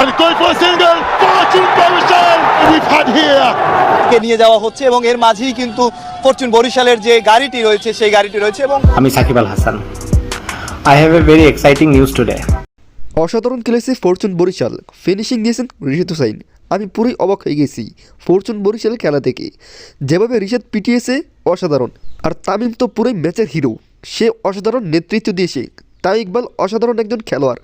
And going for a single. Fortune Barishal. We've had here. কে নিয়ে যাওয়া হচ্ছে এবং এর মাঝেই কিন্তু ফরচুন বরিশালের যে গাড়িটি রয়েছে সেই গাড়িটি রয়েছে এবং আমি Shakib Al Hasan. I have a very exciting news today অসাধারণ খেলেছে ফরচুন বরিশাল। ফিনিশিং দিয়েছেন রিশাদ হুসাইন। আমি পুরোই অবাক হয়ে গেছি ফরচুন বরিশাল খেলা থেকে। যেভাবে রিশাদ পিটিয়েছে অসাধারণ। আর তামিম তো পুরোই ম্যাচের হিরো সে অসাধারণ নেতৃত্ব দিয়েছে। তাই ইকবাল অসাধারণ একজন খেলোয়াড়।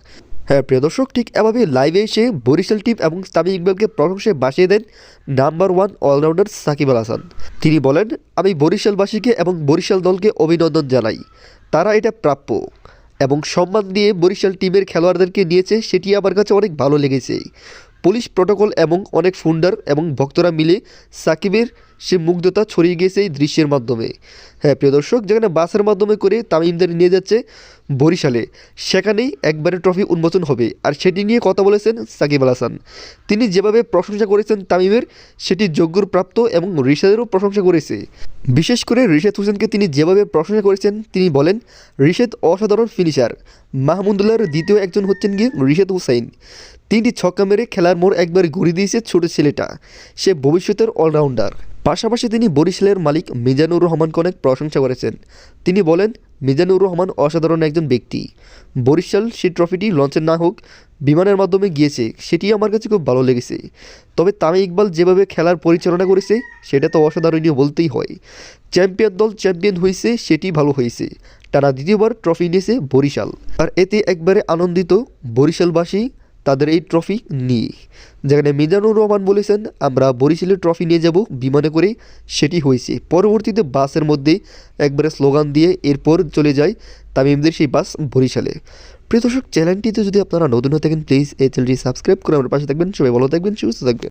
হ্যাঁ প্রিয় দর্শক, ঠিক এভাবে লাইভে এসে বরিশাল টিম এবং তামিম ইকবালকে প্রশংসায় বাসিয়ে দেন number one all rounder Shakib Al Hasan. তিনি বলেন, আমি বরিশালবাসীকে এবং বরিশাল দলকে অভিনন্দন জানাই। তারা এটা প্রাপ্য এবং সম্মান দিয়ে বরিশাল টিমের খেলোয়াড়দেরকে নিয়েছে, সেটি আমার কাছে অনেক ভালো লেগেছে। পুলিশ প্রোটোকল এবং অনেক ফুন্ডার এবং ভক্তরা মিলে সাকিবের সে মুগ্ধতা ছড়িয়ে গিয়েছে এই দৃশ্যের মাধ্যমে। হ্যাঁ প্রিয় দর্শক, যেখানে বাসের মাধ্যমে করে তামিমদের নিয়ে যাচ্ছে বরিশালে, সেখানেই একবারে ট্রফি উন্মোচন হবে। আর সেটি নিয়ে কথা বলেছেন সাকিব আল হাসান। তিনি যেভাবে প্রশংসা করেছেন তামিমের, সেটি যোগ্যর প্রাপ্ত এবং রিশাদেরও প্রশংসা করেছে। বিশেষ করে রিশাদ হোসেনকে তিনি যেভাবে প্রশংসা করেছেন, তিনি বলেন, রিশাদ অসাধারণ ফিনিশার মাহমুদুল্লাহর দ্বিতীয় একজন হচ্ছেন গিয়ে রিশাদ হুসাইন। তিনটি ছক্কা মেরে খেলার মোড় একবার ঘুরিয়ে দিয়েছে ছোট ছেলেটা। সে ভবিষ্যতের অলরাউন্ডার পাশাপাশি তিনি বরিশালের মালিক মিজানুর রহমানকে অনেক প্রশংসা করেছেন। তিনি বলেন, মিজানুর রহমান অসাধারণ একজন ব্যক্তি। বরিশাল সে ট্রফিটি লঞ্চের না হোক, বিমানের মাধ্যমে গিয়েছে, সেটি আমার কাছে খুব ভালো লেগেছে। তবে তামিম ইকবাল যেভাবে খেলার পরিচালনা করেছে, সেটা তো অসাধারণীয় বলতেই হয়। চ্যাম্পিয়ন দল চ্যাম্পিয়ন হয়েছে, সেটি ভালো হয়েছে। টানা দ্বিতীয়বার ট্রফি নিয়েছে বরিশাল। আর এতে একবারে আনন্দিত বরিশালবাসী তাদের এই ট্রফি নিয়ে যেখানে মিজানুর রহমান বলেছেন, আমরা বরিশালের ট্রফি নিয়ে যাব। বিমানে করে সেটি হয়েছে। পরবর্তীতে বাসের মধ্যে একবারে স্লোগান দিয়ে এরপর চলে যায় তামিমদের সেই বাস বরিশালে। প্রিয় দর্শক, চ্যানেলটিতে যদি আপনারা নতুন হয়ে থাকেন, প্লিজ এই চ্যানেলটি সাবস্ক্রাইব করে আমার পাশে থাকবেন। সবাই ভালো থাকবেন, সুস্থ থাকবেন।